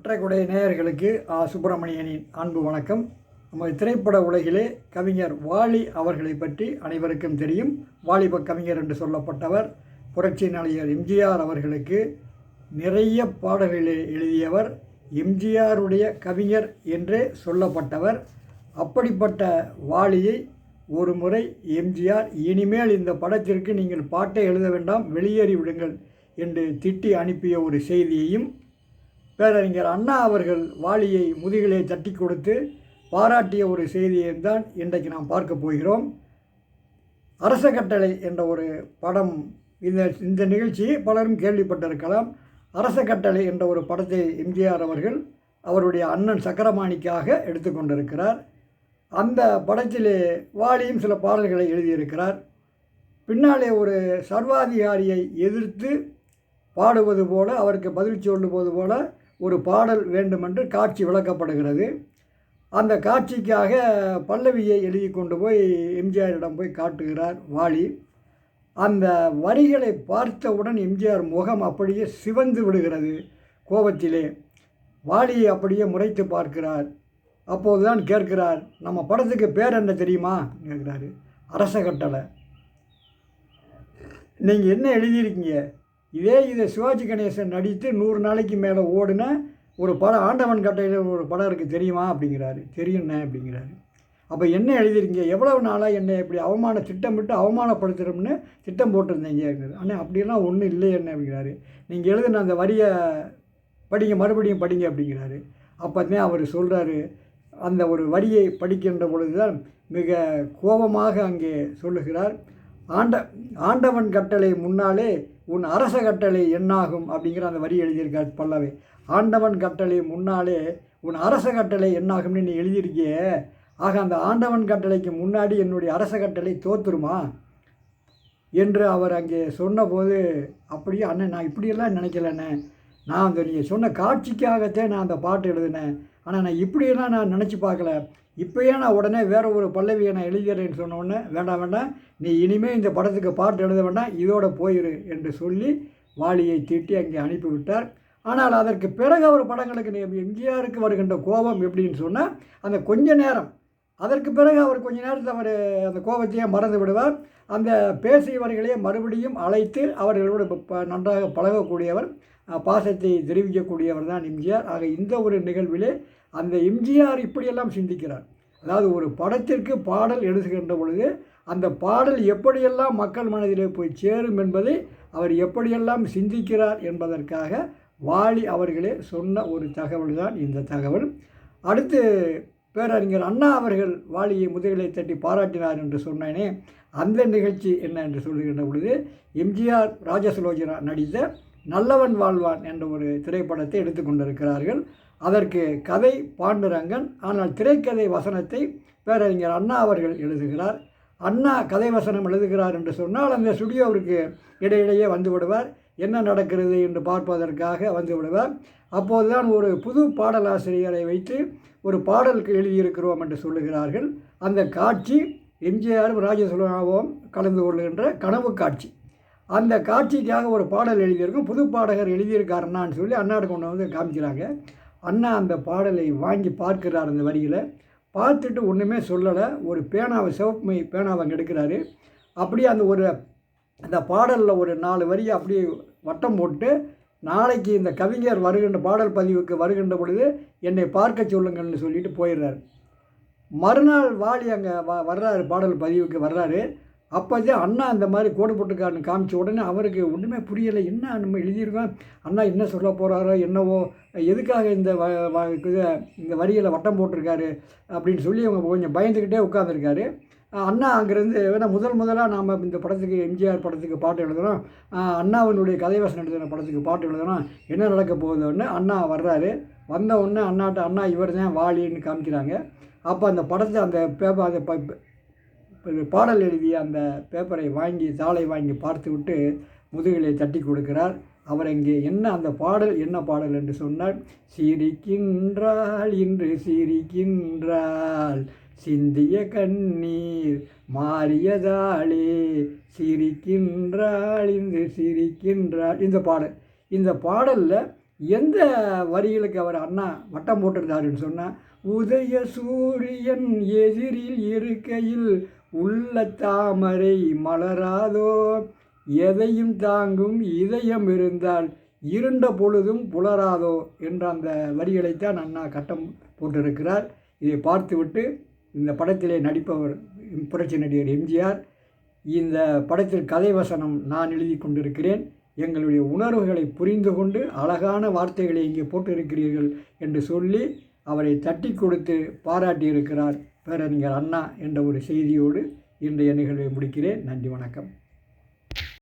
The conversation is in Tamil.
ஒற்றைக்குடை நேயர்களுக்கு ஆ சுப்பிரமணியனின் அன்பு வணக்கம். நமது திரைப்பட உலகிலே கவிஞர் வாலி அவர்களை பற்றி அனைவருக்கும் தெரியும். வாலிப கவிஞர் என்று சொல்லப்பட்டவர் புரட்சி நடிகர் எம்ஜிஆர் அவர்களுக்கு நிறைய பாடல்களை எழுதியவர் எம்ஜிஆருடைய கவிஞர் என்றே சொல்லப்பட்டவர். அப்படிப்பட்ட வாலியை ஒரு முறை எம்ஜிஆர் இனிமேல் இந்த படத்திற்கு நீங்கள் பாட்டை எழுத வேண்டாம் வெளியேறி விடுங்கள் என்று திட்டி அனுப்பிய ஒரு செய்தியையும் பேரறிஞர் அண்ணா அவர்கள் வாளியை முதுகிலே தட்டி கொடுத்து பாராட்டிய ஒரு செய்தியை தான் இன்றைக்கு நாம் பார்க்க போகிறோம். அரச கட்டளை என்ற ஒரு படம் இந்த இந்த நிகழ்ச்சி பலரும் கேள்விப்பட்டிருக்கலாம். அரச கட்டளை என்ற ஒரு படத்தை எம்ஜிஆர் அவர்கள் அவருடைய அண்ணன் சக்கரமாணிக்காக எடுத்துக்கொண்டிருக்கிறார் அந்த படத்திலே வாலியும் சில பாடல்களை எழுதியிருக்கிறார். பின்னாலே ஒரு சர்வாதிகாரியை எதிர்த்து பாடுவது போல அவருக்கு பதில் சொல்லுவது போல ஒரு பாடல் வேண்டுமென்று காட்சி விளக்கப்படுகிறது. அந்த காட்சிக்காக பல்லவியை எழுதி கொண்டு போய் எம்ஜிஆரிடம் போய் காட்டுகிறார் வாலி. அந்த வரிகளை பார்த்தவுடன் எம்ஜிஆர் முகம் அப்படியே சிவந்து விடுகிறது கோபத்திலே. வாலியை அப்படியே முறைத்து பார்க்கிறார். அப்போதுதான் கேட்கிறார் நம்ம படத்துக்கு பேர் என்ன தெரியுமா? கேட்குறாரு. அரச கட்டளை நீங்கள் என்ன எழுதியிருக்கீங்க? இதே இதை சிவாஜி கணேசன் நடித்து நூறு நாளைக்கு மேலே ஓடின ஒரு படம் ஆண்டவன் கட்டையில் ஒரு படம் இருக்குது தெரியுமா அப்படிங்கிறாரு. தெரியுண்ணே அப்படிங்கிறாரு. அப்போ என்ன எழுதிருக்கீங்க எவ்வளவு நாளாக என்னை இப்படி அவமான திட்டமிட்டு அவமானப்படுத்துகிறோம்னு திட்டம் போட்டிருந்தீங்க அண்ணே அப்படிலாம் ஒன்றும் இல்லை என்ன அப்படிங்கிறாரு. நீங்கள் எழுதின அந்த வரியை படிங்க மறுபடியும் படிங்க அப்படிங்கிறாரு. அப்போ தான் அவர் சொல்கிறாரு அந்த ஒரு வரியை படிக்கின்ற பொழுது தான் மிக கோபமாக அங்கே சொல்லுகிறார். ஆண்ட ஆண்டவன் கட்டளை முன்னாலே உன் அரச கட்டளை என்னாகும் அப்படிங்கிற அந்த வரி எழுதியிருக்கார் பல்லவே. ஆண்டவன் கட்டளை முன்னாலே உன் அரச கட்டளை என்னாகும்னு நீ எழுதியிருக்கியே. ஆக அந்த ஆண்டவன் கட்டளைக்கு முன்னாடி என்னுடைய அரச கட்டளை தோத்துருமா? என்று அவர் அங்கே சொன்னபோது அப்படியே அண்ணன் நான் இப்படியெல்லாம் நினைக்கலண்ணே. நான் அந்த நீங்கள் சொன்ன காட்சிக்காகத்தான் நான் அந்த பாட்டு எழுதினேன். ஆனால் நான் இப்படியெல்லாம் நான் நினச்சி பார்க்கல. இப்போயே நான் உடனே வேறு ஒரு பல்லவியை நான் எழுதிடுறேன்னு சொன்னோடனே வேண்டாம் வேண்டாம். நீ இனிமேல் இந்த படத்துக்கு பாட்டு எழுத வேண்டாம். இதோட போயிரு என்று சொல்லி வாலியை தீட்டி அங்கே அனுப்பிவிட்டார். ஆனால் அதற்கு பிறகு அவர் படங்களுக்கு நீ- எம்ஜிஆருக்கு வருகின்ற கோபம் எப்படின்னு சொன்னால் அந்த கொஞ்ச நேரம் அதற்கு பிறகு அவர் கொஞ்ச நேரத்தில் அவர் அந்த கோபத்தையே மறந்து விடுவார். அந்த பேசியவர்களே மறுபடியும் அழைத்து அவர்களோடு ப- நன்றாக பழகக்கூடியவர் பாசத்தை தெரிவிக்கக்கூடியவர் தான் எம்ஜிஆர். ஆக இந்த ஒரு நிகழ்விலே அந்த எம்ஜிஆர் இப்படியெல்லாம் சிந்திக்கிறார். அதாவது ஒரு படத்திற்கு பாடல் எழுதுகின்ற பொழுது அந்த பாடல் எப்படியெல்லாம் மக்கள் மனதிலே போய் சேரும் என்பதை அவர் எப்படியெல்லாம் சிந்திக்கிறார் என்பதற்காக வாலி அவர்களே சொன்ன ஒரு தகவல் தான் இந்த தகவல். அடுத்து பேரறிஞர் அண்ணா அவர்கள் வாலியை முதுகலை தட்டி பாராட்டினார் என்று சொன்னேனே அந்த நிகழ்ச்சி என்ன என்று சொல்லுகின்ற பொழுது எம்ஜிஆர் ராஜசுலோச்சனா நடித்த நல்லவன் வாழ்வான் என்ற ஒரு திரைப்படத்தை எடுத்துக்கொண்டிருக்கிறார்கள் அதற்கு கதை பாண்டுரங்கன் ஆனால் திரைக்கதை வசனத்தை பேரறிஞர் அண்ணா அவர்கள் எழுதுகிறார். அண்ணா கதை வசனம் எழுதுகிறார் என்று சொன்னால் அந்த ஸ்டுடியோவிற்கு இடையிடையே வந்து விடுவார். என்ன நடக்கிறது என்று பார்ப்பதற்காக வந்து விடுவார். அப்போதுதான் ஒரு புது பாடலாசிரியரை வைத்து ஒரு பாடலுக்கு எழுதியிருக்கிறோம் என்று சொல்லுகிறார்கள். அந்த காட்சி எம்ஜிஆரும் ராஜசுலனாவும் கலந்து கொள்ளுகின்ற கனவு காட்சி. அந்த காட்சிக்காக ஒரு பாடல் எழுதியிருக்கும். புது பாடகர் எழுதியிருக்காருன்னான்னு சொல்லி அண்ணாடு கொண்டு வந்து காமிக்கிறாங்க. அண்ணா அந்த பாடலை வாங்கி பார்க்கிறார் அந்த வரியில் பார்த்துட்டு ஒன்றுமே சொல்லலை. ஒரு பேனாவை சிவப்புமை பேனாவை அங்கே எடுக்கிறாரு. அப்படியே அந்த ஒரு அந்த பாடலில் ஒரு நாலு வரியை அப்படியே வட்டம் போட்டு நாளைக்கு இந்த கவிஞர் வருகின்ற பாடல் பதிவுக்கு வருகின்ற பொழுது என்னை பார்க்க சொல்லுங்கள்னு சொல்லிட்டு போயிடுறாரு. மறுநாள் வாலி அங்கே வ வர்றாரு பாடல் பதிவுக்கு வர்றாரு. அப்போதான் அண்ணா அந்த மாதிரி கோடு போட்டுக்காருன்னு காமிச்ச உடனே அவருக்கு ஒன்றுமே புரியலை. என்ன நம்ம எழுதியிருக்கோம்? அண்ணா என்ன சொல்ல போகிறாரோ என்னவோ எதுக்காக இந்த வ வ இது இந்த வரியில் வட்டம் போட்டிருக்காரு அப்படின்னு சொல்லி அவங்க கொஞ்சம் பயந்துக்கிட்டே உட்காந்துருக்காரு அண்ணா அங்கேருந்து ஏன்னா முதல் முதலாக நாம் இந்த படத்துக்கு எம்ஜிஆர் படத்துக்கு பாட்டு எழுதுகிறோம் அண்ணாவினுடைய கதைவாசன் எழுதின படத்துக்கு பாட்டு எழுதுகிறோம் என்ன நடக்க போகுதுன்னு அண்ணா வர்றாரு. வந்த உடனே அண்ணாட்ட அண்ணா இவர் தான் வாலின்னு காமிக்கிறாங்க. அப்போ அந்த படத்தை அந்த பேப்பர் அந்த பாடல் எழுதிய அந்த பேப்பரை வாங்கி தாளை வாங்கி பார்த்து விட்டு முதுகிலே தட்டி கொடுக்கிறார். அவர் இங்கே என்ன அந்த பாடல் என்ன பாடல்? என்று சொன்னால் சிரிக்கின்றாள் இன்று சிரிக்கின்றாள். சிந்திய கண்ணீர் மாறியதாளே சிரிக்கின்றாள் இன்று சிரிக்கின்றாள். இந்த பாடல் இந்த பாடலில் எந்த வரிகளுக்கு அவர் அண்ணா வட்டம் போட்டிருந்தாருன்னு சொன்னால் உதய சூரியன் எதிரில் இருக்கையில் உள்ள தாமரை மலராதோ எதையும் தாங்கும் இதயம் இருந்தால் இருண்ட பொழுதும் புலராதோ என்ற அந்த வரிகளைத்தான் அண்ணா கட்டம் போட்டிருக்கிறார். இதை பார்த்துவிட்டு இந்த படத்திலே நடிப்பவர் புரட்சி நடிகர் எம்ஜிஆர். இந்த படத்தில் கதை வசனம் நான் எழுதி கொண்டிருக்கிறேன். எங்களுடைய உணர்வுகளை புரிந்து கொண்டு அழகான வார்த்தைகளை இங்கே போட்டிருக்கிறீர்கள் என்று சொல்லி அவரை தட்டி கொடுத்து பாராட்டியிருக்கிறார் பேரறிஞர் அண்ணா என்ற ஒரு செய்தியோடு இன்றைய நிகழ்வை முடிக்கிறேன். நன்றி வணக்கம்.